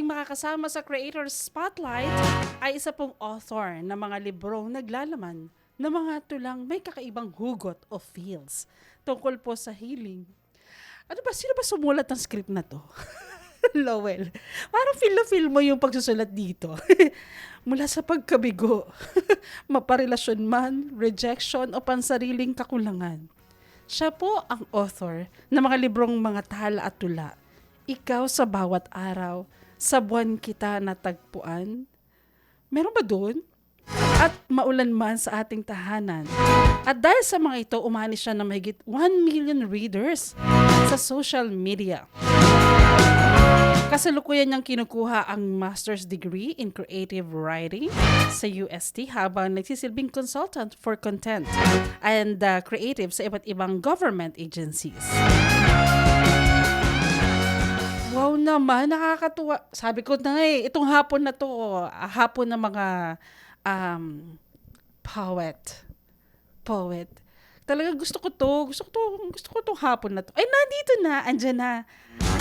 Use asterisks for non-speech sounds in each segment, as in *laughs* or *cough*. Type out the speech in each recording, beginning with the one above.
ating makakasama sa Creator Spotlight ay isa pong author ng mga librong naglalaman ng mga tulang may kakaibang hugot o feels tungkol po sa healing. Ano ba, sino ba sumulat ng script na to? *laughs* Lowell. Parang feel na feel mo yung pagsusulat dito. *laughs* Mula sa pagkabigo, *laughs* maparelasyon man, rejection o pansariling kakulangan. Siya po ang author ng mga librong mga tala at tula. Ikaw sa bawat araw, sa buwan kita natagpuan. Meron ba doon? At maulan man sa ating tahanan. At dahil sa mga ito, umani siya na mahigit 1 million readers sa social media. Kasalukuyan niyang kinukuha ang master's degree in creative writing sa UST habang nagsisilbing consultant for content and uh, creative sa iba't ibang government agencies. Naman, nakakatuwa. Sabi ko na eh, itong hapon na to, ah, hapon ng mga um, poet. Poet. Talaga gusto ko to, gusto ko to, gusto ko tong hapon na to. Ay, nandito na, andyan na.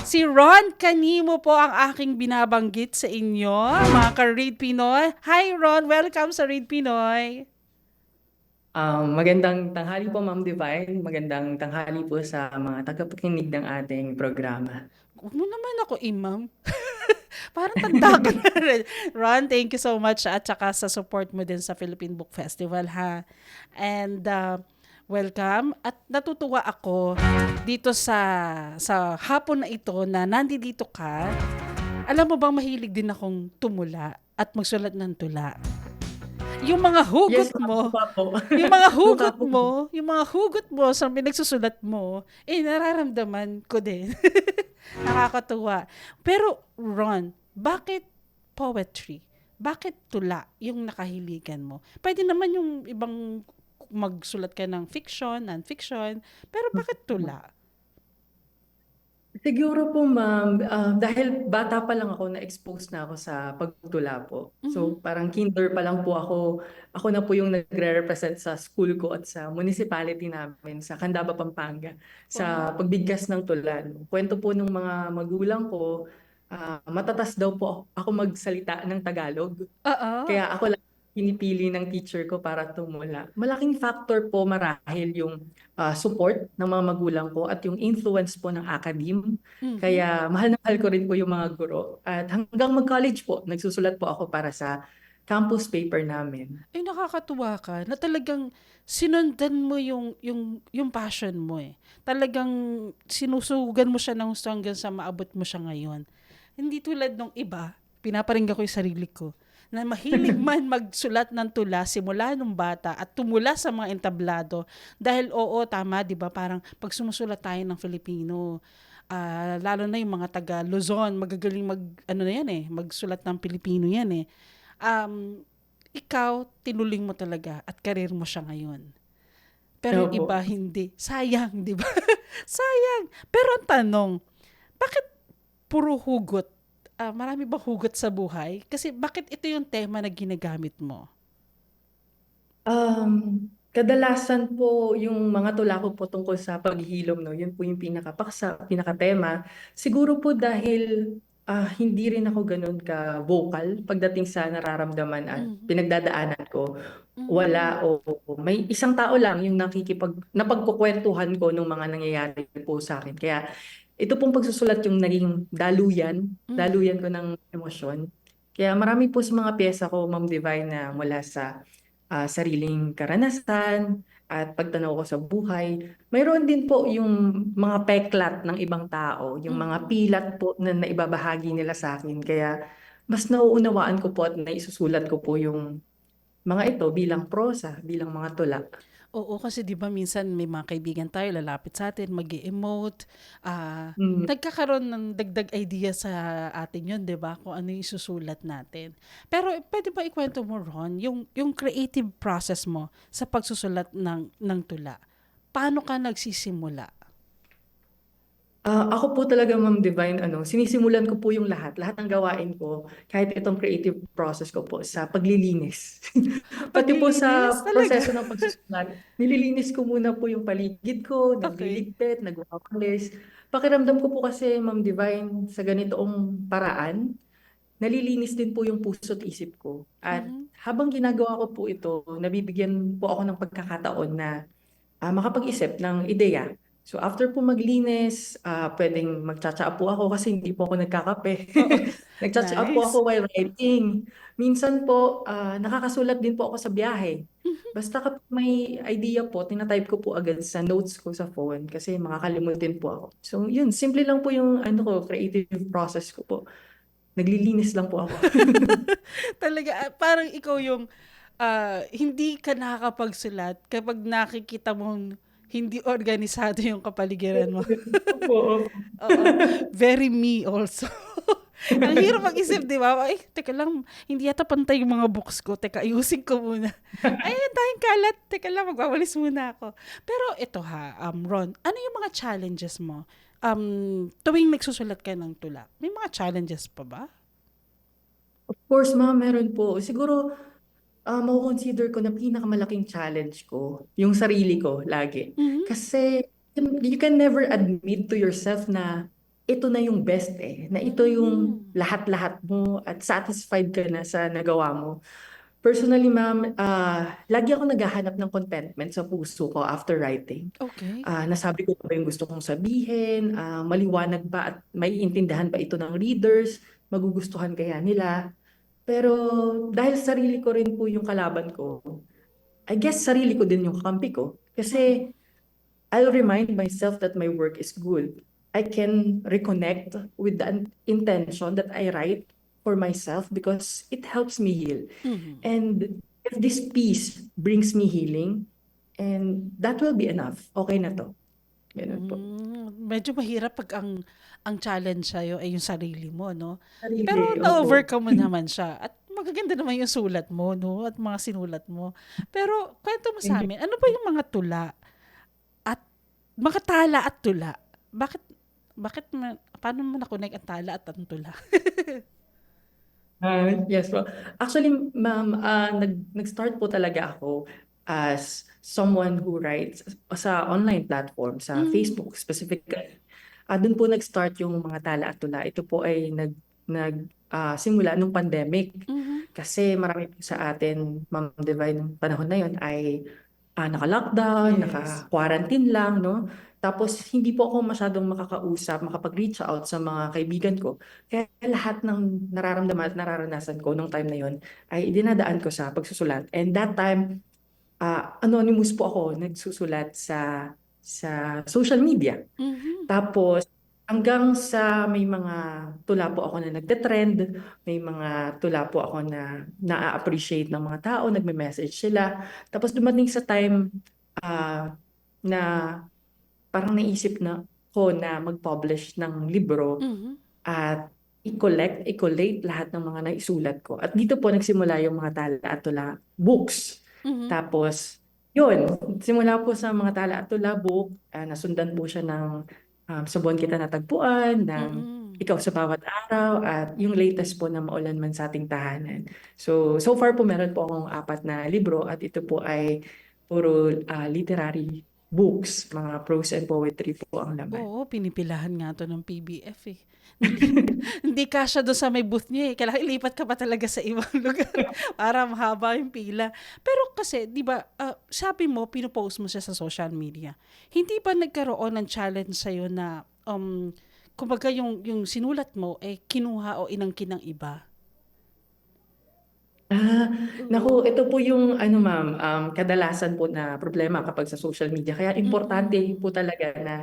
Si Ron Kanimo po ang aking binabanggit sa inyo, mga ka-Read Pinoy. Hi Ron, welcome sa Read Pinoy. Um, magandang tanghali po, Ma'am Divine. Magandang tanghali po sa mga tagapakinig ng ating programa. Huwag naman ako imam. *laughs* Parang tanda ko na rin. Ron, thank you so much at saka sa support mo din sa Philippine Book Festival ha. And uh, welcome at natutuwa ako dito sa sa hapon na ito na nandito ka. Alam mo bang mahilig din akong tumula at magsulat ng tula. Yung mga hugot Yes, mo, yung mga *laughs* hugot mo, yung mga hugot mo sa pinagsusulat mo, eh nararamdaman ko din. *laughs* Nakakatuwa. Pero Ron, bakit poetry? Bakit tula yung nakahiligan mo? Pwede naman yung ibang magsulat ka ng fiction, non-fiction, pero bakit tula? Siguro po, Ma'am, ah, dahil bata pa lang ako, na-expose na ako sa pagtula po. So, parang kinder pa lang po ako. Ako na po yung nagre-represent sa school ko at sa municipality namin sa Candaba, Pampanga sa pagbigkas ng tula. Kwento po ng mga magulang ko, ah, matatas daw po ako magsalita ng Tagalog. Oo. Kaya ako lang pinipili ng teacher ko para tumula. Malaking factor po marahil yung ah, support ng mga magulang ko at yung influence po ng academe. Mhm. Kaya mahal na mahal ko rin po yung mga guro. At hanggang mag-college po, nagsusulat po ako para sa campus paper namin. Ay, nakakatuwa ka na talagang sinundan mo yung, yung, yung passion mo eh. Talagang sinusugan mo siya ng gusto hanggang sa maabot mo siya ngayon. Hindi tulad nung iba, pinaparinggan ko yung sarili ko, na mahilig *laughs* man magsulat ng tula simula nung bata at tumula sa mga entablado. Dahil oo, tama, di ba? Parang pag sumusulat tayo ng Filipino, ah, lalo na yung mga taga Luzon, magagaling mag, ano na yan eh, magsulat ng Pilipino yan eh. Um, ikaw, tinuling mo talaga at karir mo siya ngayon. Pero yung iba, hindi. Sayang, di ba? *laughs* Sayang. Pero ang tanong, bakit puro hugot? Ah, marami bang hugot sa buhay? Kasi bakit ito yung tema na ginagamit mo? Um, kadalasan po yung mga tula ko po tungkol sa paghihilom, no, yun po yung pinakapaksa, pinakatema. Siguro po dahil ah, hindi rin ako ganun ka-vocal pagdating sa nararamdaman at Mhm. pinagdadaanan ko. Mm. Wala o may isang tao lang yung nakikipag napagkukwentuhan ko nung mga nangyayari po sa akin. Kaya ito pong pagsusulat yung naging daluyan, Mm. daluyan ko ng emosyon. Kaya marami po sa mga pyesa ko, Ma'am Divine, na mula sa ah, sariling karanasan at pagtanaw ko sa buhay. Mayroon din po yung mga peklat ng ibang tao, yung mga Mhm. pilat po na naibabahagi nila sa akin. Kaya mas nauunawaan ko po at naisusulat ko po yung mga ito bilang prosa, bilang mga tula. Oo, kasi di ba minsan may mga kaibigan tayo, lalapit sa atin, mag emote ah, Mm. nagkakaroon ng dagdag idea sa atin yun, di ba? Kung ano yung isusulat natin. Pero pwede ba ikwento mo, Ron, yung, yung creative process mo sa pagsusulat ng, ng tula? Paano ka nagsisimula? Ah, ako po talaga, Ma'am Divine, ano, sinisimulan ko po yung lahat. Lahat ng gawain ko, kahit itong creative process ko po, sa paglilinis. *laughs* Pati po sa Paglilinis talaga? proseso ng pagsusulat, nililinis ko muna po yung paligid ko, Okay. nagliligpit, nagwawalis. Pakiramdam ko po kasi, Ma'am Divine, sa ganitoong paraan, nalilinis din po yung puso't isip ko. At Mhm. habang ginagawa ko po ito, nabibigyan po ako ng pagkakataon na ah, makapag-isip ng ideya. So after po maglinis, ah, pwedeng magtsatsaa po ako kasi hindi po ako nagkakape. Oo. *laughs* Nagtsatsaa po Nice. ako while writing. Minsan po, ah, nakakasulat din po ako sa biyahe. Mhm. Basta kapag may idea po, tinatype ko po agad sa notes ko sa phone kasi makakalimutin po ako. So yun, simple lang po yung ano ko, creative process ko po. Naglilinis lang po ako. *laughs* Talaga, ah, parang ikaw yung ah, hindi ka nakakapagsulat kapag nakikita mong hindi organisado yung kapaligiran mo. *laughs* Opo. Oo. Very me also. *laughs* Ang hirap mag-isip, di ba? Ay, teka lang, hindi yata pantay yung mga books ko. Teka, ayusin ko muna. *laughs* Ay, tayong kalat. Teka lang, magwawalis muna ako. Pero ito ha, um, Ron, ano yung mga challenges mo? Um, tuwing nagsusulat ka ng tula, may mga challenges pa ba? Of course, ma'am, meron po. Siguro, uh, consider ko na pinakamalaking challenge ko, yung sarili ko, lagi. Mhm. Kasi, you can never admit to yourself na ito na yung best eh. Na ito yung Mm. lahat-lahat mo at satisfied ka na sa nagawa mo. Personally, ma'am, ah, lagi ako naghahanap ng contentment sa puso ko after writing. Okay. Ah, nasabi ko ba yung gusto kong sabihin? Ah, maliwanag ba at maiintindihan ba ito ng readers? Magugustuhan kaya nila? Pero dahil sarili ko rin po yung kalaban ko, I guess sarili ko din yung kakampi ko. Kasi I'll remind myself that my work is good. I can reconnect with the intention that I write for myself because it helps me heal. Mhm. And if this peace brings me healing, and that will be enough. Okay na to. Ganun po. Mm, medyo mahirap pag ang ang challenge sa'yo ay yung sarili mo, no? Sarili, Pero opo. na-overcome mo naman siya. At magaganda naman yung sulat mo, no? At mga sinulat mo. Pero kwento mo sa amin, ano ba yung mga tula? At mga tala at tula? Bakit, bakit, paano mo na-connect ang tala at ang tula? *laughs* Ah, yes po. Actually, ma'am, ah, nag, nag-start po talaga ako as someone who writes sa online platform, sa Mm. Facebook specifically. Ah, doon po nag-start yung mga tala at tula. Ito po ay nag, nag ah, simula nung pandemic. Mhm. Kasi marami po sa atin, Ma'am Divine, nung panahon na yon ay ah, naka-lockdown, Yes. naka-quarantine lang, no? Tapos hindi po ako masyadong makakausap, makapag-reach out sa mga kaibigan ko. Kaya lahat ng nararamdaman at nararanasan ko nung time na yon ay dinadaan ko sa pagsusulat. And that time, ah, anonymous po ako, nagsusulat sa sa social media. Mhm. Tapos hanggang sa may mga tula po ako na nagte-trend, may mga tula po ako na na-appreciate ng mga tao, nagme-message sila. Tapos dumating sa time ah, na parang naisip na ko na mag-publish ng libro Mhm. at i-collect, i-collate lahat ng mga naisulat ko. At dito po nagsimula yung mga tala at tula books. Mhm. Tapos, yun, simula po sa mga tala at tula book, ah, nasundan po siya ng um, Sa Buwan Kita Natagpuan, ng Mhm. Ikaw sa Bawat Araw, at yung latest po na Maulan Man sa Ating Tahanan. So, so far po meron po akong apat na libro at ito po ay puro ah, literary books, mga prose and poetry po ang laman. Oo, pinipilahan nga to ng PBF eh. *laughs* Hindi, kasya doon sa may booth niya eh. Kailangan ilipat ka pa talaga sa ibang *laughs* lugar para mahaba yung pila. Pero kasi, di ba, ah, sabi mo, pinopost mo siya sa social media. Hindi ba nagkaroon ng challenge sa'yo na, um, kumbaga yung, yung sinulat mo, eh, kinuha o inangkin ng iba? Ah, naku, ito po yung ano ma'am, um, kadalasan po na problema kapag sa social media. Kaya importante po talaga na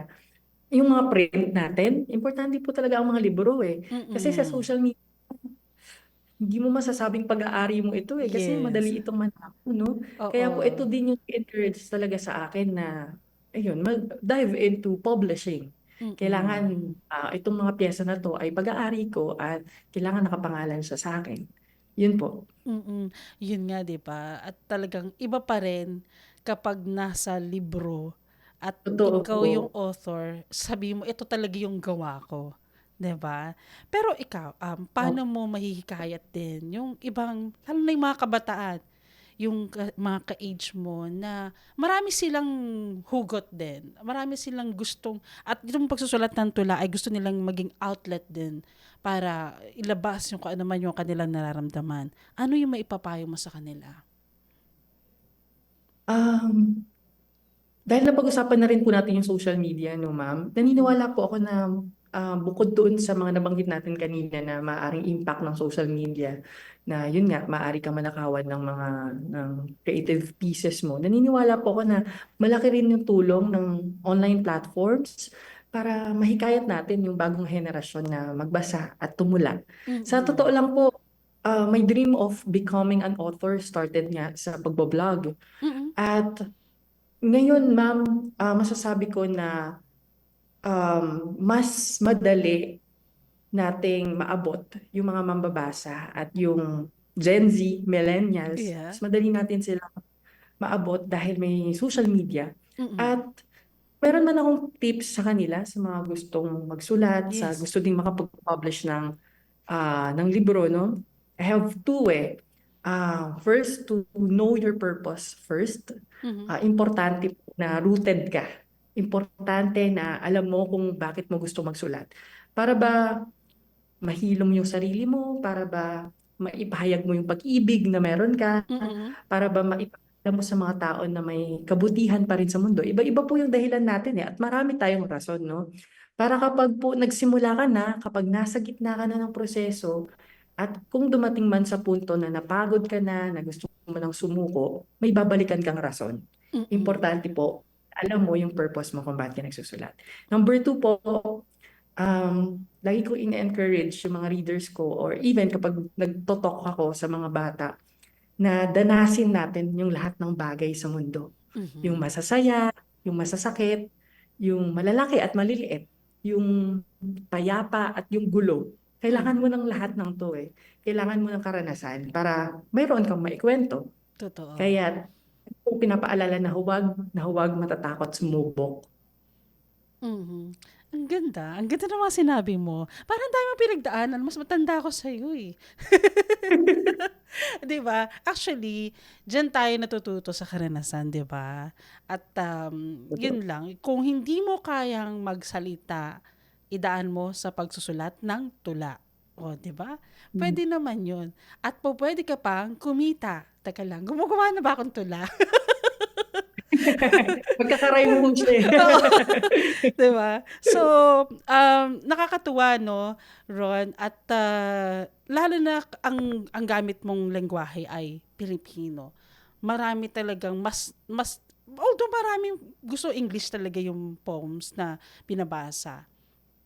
yung mga print natin, importante po talaga ang mga libro eh. Kasi sa Mm-mm. social media, hindi mo masasabing pag-aari mo ito eh. Kasi Yes. madali itong manako, no? Kaya po ito din yung encourage talaga sa akin na, ayun, mag-dive into publishing. Mm-mm. Kailangan ah, itong mga pyesa na to ay pag-aari ko at kailangan nakapangalan siya sa akin. Yun po. Mm. Yun nga, 'di ba? At talagang iba pa rin kapag nasa libro at Totoo ikaw po. yung author, sabi mo ito talaga yung gawa ko, 'di ba? Pero ikaw, um, paano mo mahihikayat din yung ibang lalo na yung mga kabataan, yung ka- mga ka-age mo na marami silang hugot din. Marami silang gustong, at itong pagsusulat ng tula ay gusto nilang maging outlet din para ilabas yung kung ano man yung kanilang nararamdaman. Ano yung maipapayo mo sa kanila? Um, dahil napag-usapan na rin po natin yung social media, no, ma'am, naniniwala po ako na ah, bukod doon sa mga nabanggit natin kanina na maaaring impact ng social media, na yun nga, maaari kang manakawan ng mga ng creative pieces mo. Naniniwala po ako na malaki rin yung tulong ng online platforms para mahikayat natin yung bagong henerasyon na magbasa at tumula. Sa Mm-mm. totoo lang po, ah, my dream of becoming an author started nga sa pagbablog. Mm-mm. At ngayon, ma'am, ah, masasabi ko na um, mas madali nating maabot yung mga mambabasa at yung Gen Z, millennials, Yeah. mas madali natin sila maabot dahil may social media. Mm-mm. At meron man akong tips sa kanila sa mga gustong magsulat, sa Yes. gusto ding makapag-publish ng ah, ng libro, no? I have two eh. Ah, first, to know your purpose first. Mhm. Ah, importante po na rooted ka. Importante na alam mo kung bakit mo gusto magsulat. Para ba mahilom yung sarili mo? Para ba maipahayag mo yung pag-ibig na meron ka? Mm-mm. Para ba maipakita mo sa mga tao na may kabutihan pa rin sa mundo? Iba-iba po yung dahilan natin eh. At marami tayong rason, no? Para kapag po nagsimula ka na, kapag nasa gitna ka na ng proseso, at kung dumating man sa punto na napagod ka na, na gusto mo nang sumuko, may babalikan kang rason. Importante po, alam mo yung purpose mo kung bakit ka nagsusulat. Number two po, um, lagi ko in-encourage yung mga readers ko or even kapag nagtotok ako sa mga bata, na danasin natin yung lahat ng bagay sa mundo. Mhm. Yung masasaya, yung masasakit, yung malalaki at maliliit, yung payapa at yung gulo. Kailangan mo ng lahat ng to eh. Kailangan mo ng karanasan para mayroon kang maikwento. Totoo. Kaya kung pinapaalala na huwag, na huwag matatakot sumubok. Mhm. Ang ganda. Ang ganda ng mga sinabi mo. Parang dami mong pinagdaanan. Mas matanda ako sa iyo eh. *laughs* 'Di ba? Actually, diyan tayo natututo sa karanasan, 'di ba? At um, Totoo. yun lang. Kung hindi mo kayang magsalita, idaan mo sa pagsusulat ng tula. O, 'di ba? Mm. Pwede naman 'yun. At po pwede ka pang kumita. Teka lang, gumagawa na ba akong tula? *laughs* Magkakaray mo siya. *laughs* Oo. 'Di ba? So, um, nakakatuwa no, Ron, at ah, lalo na ang ang gamit mong lengguwahe ay Pilipino. Marami talagang mas mas although maraming gusto English talaga yung poems na binabasa.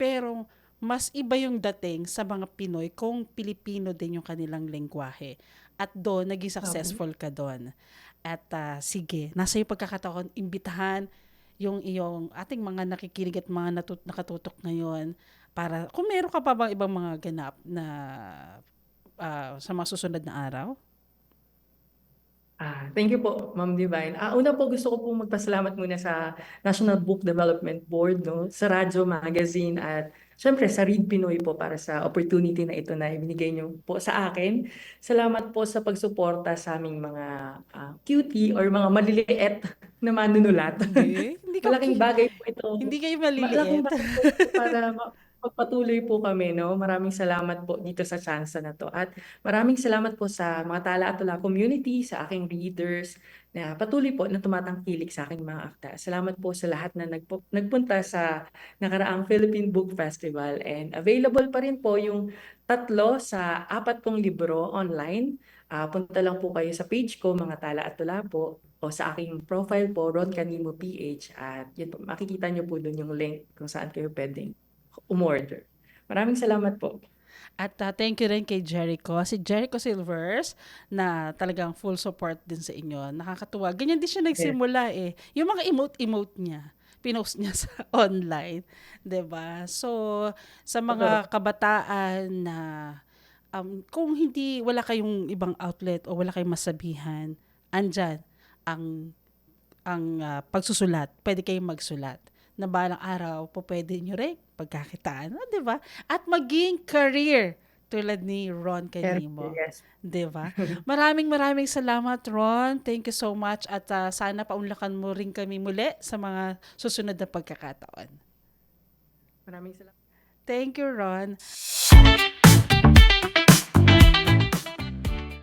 Pero mas iba yung dating sa mga Pinoy kung Pilipino din yung kanilang lengguwahe. At doon, naging successful ka doon. At ah, sige, nasa yung pagkakataon, imbitahan yung iyong ating mga nakikinig at mga natut- nakatutok ngayon para kung meron ka pa bang ibang mga ganap na ah, sa mga susunod na araw? Ah, thank you po, Ma'am Divine. Ah, una po gusto ko po magpasalamat muna sa National Book Development Board, no, sa Radyo Magazine at syempre sa Read Pinoy po para sa opportunity na ito na ibinigay niyo po sa akin. Salamat po sa pagsuporta sa aming mga ah, cutie or mga maliliit na manunulat. Hindi, hindi ka Malaking bagay po ito. hindi kayo Malaking maliliit. bagay po ito para ma- magpatuloy po kami, no? Maraming salamat po dito sa chance na to. At maraming salamat po sa mga Tala at Tula community, sa aking readers, na patuloy po na tumatangkilik sa aking mga akta. Salamat po sa lahat na nagpo- nagpunta sa nakaraang Philippine Book Festival. And available pa rin po yung tatlo sa apat kong libro online. Ah, punta lang po kayo sa page ko, mga Tala at Tula po, o sa aking profile po, Ron Canimo PH. At yun po, makikita nyo po doon yung link kung saan kayo pwedeng umorder. Maraming salamat po. At ah, thank you rin kay Jericho. Si Jericho Silvers na talagang full support din sa inyo. Nakakatuwa. Ganyan din siya nagsimula eh. Yung mga emote-emote niya, pinost niya sa *laughs* online. 'Di ba So, sa mga kabataan na um, kung hindi, wala kayong ibang outlet o wala kayong masabihan, andyan ang ang ah, pagsusulat. Pwede kayong magsulat na balang araw po pwede nyo rin pagkakitaan, ah, di ba? At maging career tulad ni Ron Canimo. Yes. 'di ba? *laughs* Maraming maraming salamat Ron. Thank you so much at ah, sana paunlakan mo rin kami muli sa mga susunod na pagkakataon. Maraming salamat. Thank you Ron.